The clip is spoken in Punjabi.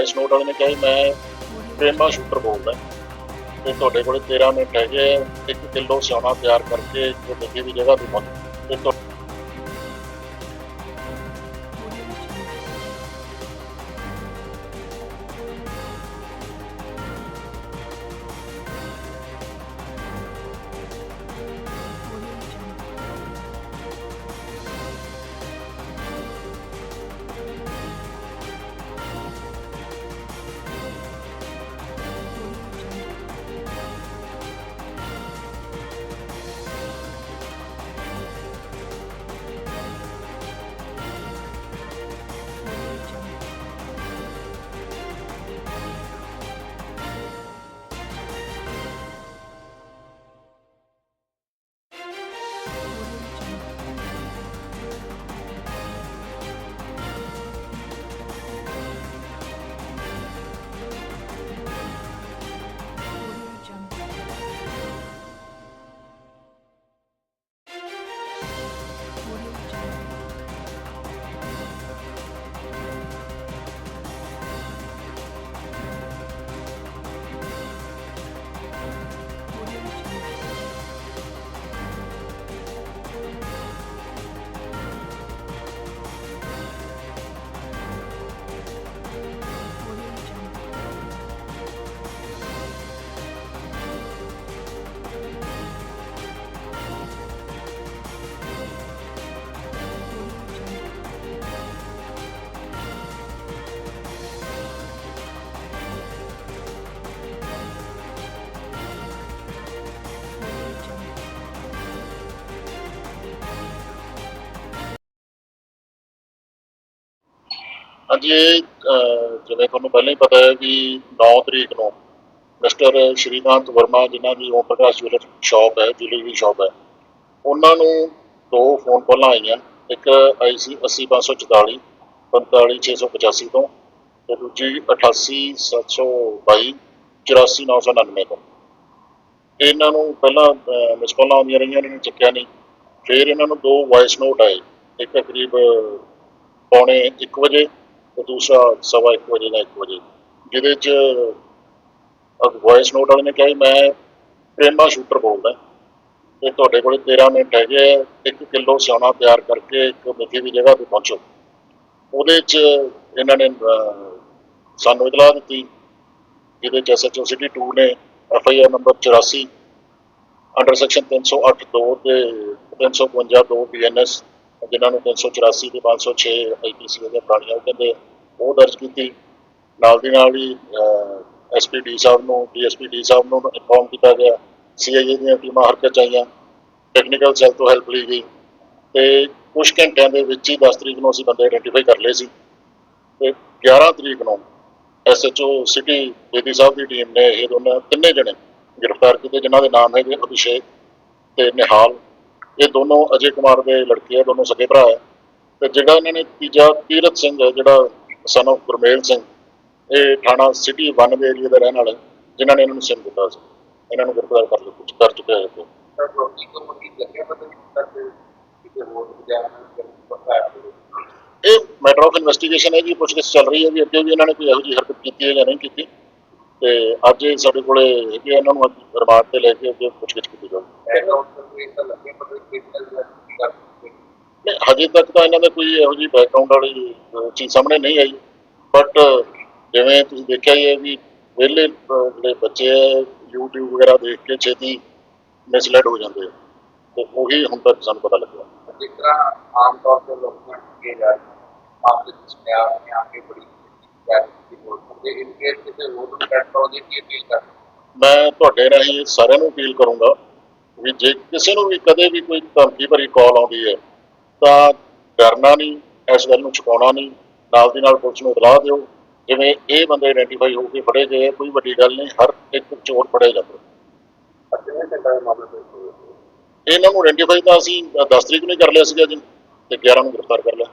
ਵਾਇਸ ਨੋਟ ਵਾਲੇ ਨੇ ਕਿਹਾ ਜੀ ਮੈਂ ਪ੍ਰੇਮਾ ਸ਼ੂਟਰ ਬੋਲਦਾ। ਤੇ ਤੁਹਾਡੇ ਕੋਲ 13 ਮਿੰਟ ਹੈਗੇ ਆ, ਇੱਕ ਕਿਲੋ ਸਿਆਣਾ ਤਿਆਰ ਕਰਕੇ ਇੱਕ ਦੀ ਜਗ੍ਹਾ ਤੇ ਪਹੁੰਚ ਤੇ ਤੁਹਾ- ਹਾਂਜੀ ਇਹ ਜਿਵੇਂ ਤੁਹਾਨੂੰ ਪਹਿਲਾਂ ਹੀ ਪਤਾ ਹੈ ਕਿ 9 ਤਰੀਕ ਨੂੰ ਮਿਸਟਰ ਸ਼੍ਰੀਕਾਂਤ ਵਰਮਾ ਜਿਨ੍ਹਾਂ ਦੀ ਓਮ ਪ੍ਰਕਾਸ਼ ਜੁਐਲਰ ਸ਼ਾਪ ਹੈ, ਜੁਐਲਰੀ ਸ਼ਾਪ ਹੈ, ਉਹਨਾਂ ਨੂੰ ਦੋ ਫੋਨ ਕਾਲਾਂ ਆਈਆਂ। ਇੱਕ ਆਈ ਸੀ 80544 45685 ਤੋਂ ਤੇ ਦੂਜੀ 88722 84999 ਤੋਂ। ਇਹਨਾਂ ਨੂੰ ਪਹਿਲਾਂ ਮਿਸ ਕਾਲਾਂ ਆਉਂਦੀਆਂ ਰਹੀਆਂ, ਇਹਨਾਂ ਨੇ ਚੱਕਿਆ ਨਹੀਂ। ਫਿਰ ਇਹਨਾਂ ਨੂੰ ਦੋ ਵਾਇਸ ਨੋਟ ਆਏ। ਇੱਕ ਕਰੀਬ ਪੌਣੇ 1 ਵਜੇ ਦੂਸਰਾ ਸਵਾ 1 ਵਜੇ ਜਾਂ 1 ਵਜੇ। ਜਿਹਦੇ ਚ ਵਾਇਸ ਨੋਟ ਵਾਲੇ ਨੇ ਕਿਹਾ ਜੀ ਮੈਂ ਪ੍ਰੇਮਾ ਸ਼ੂਟਰ ਬੋਲਦਾ। ਤੇ ਤੁਹਾਡੇ ਕੋਲ 13 ਮਿੰਟ ਹੈਗੇ ਆ, ਇੱਕ ਕਿਲੋ ਸਿਆਣਾ ਤਿਆਰ ਕਰਕੇ ਇੱਕ ਮਿੱਠੀ ਦੀ ਜਗ੍ਹਾ ਤੇ ਪਹੁੰਚੋ। ਉਹਦੇ ਚ ਇਹਨਾਂ ਨੇ ਸਾਨੂੰ ਇਤਲਾਹ ਦਿੱਤੀ ਜਿਹਦੇ ਚ ਐਸਐਚਓ ਸਿਟੀ 2 ਨੇ F I R number 84 under section 308 2 ਤੇ 352 2 ਬੀਐਨਐਸ ਜਿਨ੍ਹਾਂ ਨੂੰ 384 ਤੇ 506 ਆਈਪੀਸੀ ਦੇ ਪੁਰਾਣੀਆਂ ਕਹਿੰਦੇ ਉਹ ਦਰਜ ਕੀਤੀ। ਨਾਲ ਦੀ ਨਾਲ ਹੀ ਐਸਪੀਡੀ ਸਾਹਿਬ ਨੂੰ ਡੀਐਸਪੀਡੀ ਸਾਹਿਬ ਨੂੰ ਇਨਫੋਰਮ ਕੀਤਾ ਗਿਆ। ਸੀਆਈਏ ਦੀਆਂ ਟੀਮਾਂ ਹਰਕਤ 'ਚ ਆਈਆਂ। ਟੈਕਨੀਕਲ ਸੈੱਲ ਤੋਂ ਹੈਲਪ ਲਈ ਗਈ। ਤੇ ਕੁਝ ਘੰਟਿਆਂ ਦੇ ਵਿੱਚ ਹੀ 10 ਤਰੀਕ ਨੂੰ ਅਸੀਂ ਬੰਦੇ ਆਈਡੈਂਟੀਫਾਈ ਕਰ ਲਏ ਸੀ। ਤੇ 11 ਤਰੀਕ ਨੂੰ ਐਸਐਚਓ ਸਿਟੀ ਬੇਦੀ ਸਾਹਿਬ ਦੀ ਟੀਮ ਨੇ ਇਹ ਦੋਨਾਂ, ਤਿੰਨੇ ਜਣੇ ਗ੍ਰਿਫਤਾਰ ਕੀਤੇ, ਜਿਨ੍ਹਾਂ ਦੇ ਨਾਮ ਹੈਗੇ ਅਭਿਸ਼ੇਕ ਤੇ ਨਿਹਾਲ। ਇਹ ਦੋਨੋਂ ਅਜੇ ਕੁਮਾਰ ਦੇ ਲੜਕੇ ਆ, ਦੋਨੋਂ ਸਕੇ ਭਰਾ ਹੈ ਤੇ ਜਿਹੜਾ ਇਹਨਾਂ ਨੇ ਤੀਜਾ ਤੀਰਤ ਸਿੰਘ ਹੈ ਜਿਹੜਾ ਸਨ of ਗੁਰਮੇਲ ਸਿੰਘ ਇਹ ਥਾਣਾ ਸਿਟੀ 1 ਦੇ ਏਰੀਆ ਦਾ ਰਹਿਣ ਵਾਲਾ ਜਿਨ੍ਹਾਂ ਨੇ ਇਹਨਾਂ ਨੂੰ ਸਿਮ ਦਿੱਤਾ ਸੀ। ਇਹਨਾਂ ਨੂੰ ਗ੍ਰਿਫਤਾਰ ਕਰ ਲਿਆ ਕਰ ਚੁੱਕਿਆ ਹੈ ਇਹ। ਇਹ ਮੈਟਰ ਆਫ ਇਨਵੈਸਟੀਗੇਸ਼ਨ ਹੈ ਜੀ ਪੁੱਛਗਿੱਛ ਚੱਲ ਰਹੀ ਹੈ ਵੀ ਅੱਗੇ ਵੀ ਇਹਨਾਂ ਨੇ ਕੋਈ ਇਹੋ ਜਿਹੀ ਹਰਕਤ ਕੀਤੀ ਹੈ ਜਾਂ ਨਹੀਂ ਕੀਤੀ। ਤੇ ਅੱਜ ਸਾਡੇ ਕੋਲੇ ਹੈਗੇ ਇਹਨਾਂ ਨੂੰ ਅੱਜ ਰਿਮਾਂਡ ਤੇ ਲੈ ਕੇ ਅੱਗੇ ਪੁੱਛਗਿੱਛ ਕੀਤੀ ਜਾਊਗੀ। ਕਿ ਹਜੇ ਤੱਕ ਤਾਂ ਇਹਨਾਂ ਦਾ ਕੋਈ ਇਹੋ ਜਿਹੀ ਬੈਕਗ੍ਰਾਉਂਡ ਵਾਲੀ ਚੀਜ਼ ਸਾਹਮਣੇ ਨਹੀਂ ਆਈ। ਬਟ ਜਿਵੇਂ ਤੁਸੀਂ ਦੇਖਿਆ ਹੀ ਹੈ ਵੀ ਵਿਹਲੇ ਜਿਹੜੇ ਬੱਚੇ ਆ YouTube ਵਗੈਰਾ ਦੇਖ ਕੇ ਛੇਤੀ ਮਿਸਲੈਡ ਹੋ ਜਾਂਦੇ ਆ। ਤੇ ਉਹੀ ਹੁਣ ਤੱਕ ਸਾਨੂੰ ਪਤਾ ਲੱਗਿਆ। ਮੈਂ ਤੁਹਾਡੇ ਰਾਹੀਂ ਸਾਰਿਆਂ ਨੂੰ ਅਪੀਲ ਕਰੂੰਗਾ ਵੀ ਜੇ ਕਿਸੇ ਨੂੰ ਵੀ ਕਦੇ ਵੀ ਕੋਈ ਧਮਕੀ ਭਰੀ ਕਾਲ ਆਉਂਦੀ ਹੈ ਤਾਂ ਡਰਨਾ ਨਹੀਂ, ਇਸ ਗੱਲ ਨੂੰ ਛੁਪਾਉਣਾ ਨਹੀਂ, ਨਾਲ ਦੀ ਨਾਲ ਪੁਲਿਸ ਨੂੰ ਇਤਲਾਹ ਦਿਓ। ਜਿਵੇਂ ਇਹ ਬੰਦੇ ਆਈਡੈਂਟੀਫਾਈ ਹੋ ਕੇ ਫੜੇ ਗਏ, ਕੋਈ ਵੱਡੀ ਗੱਲ ਨਹੀਂ, ਹਰ ਇੱਕ ਚੋਰ ਫੜਿਆ ਜਾਂਦਾ। ਇਹਨਾਂ ਨੂੰ ਆਇਡੈਂਟੀਫਾਈ ਤਾਂ ਅਸੀਂ 10 ਤਰੀਕ ਨੂੰ ਹੀ ਕਰ ਲਿਆ ਸੀਗਾ ਜੀ, ਤੇ 11 ਨੂੰ ਗ੍ਰਿਫਤਾਰ ਕਰ ਲਿਆ।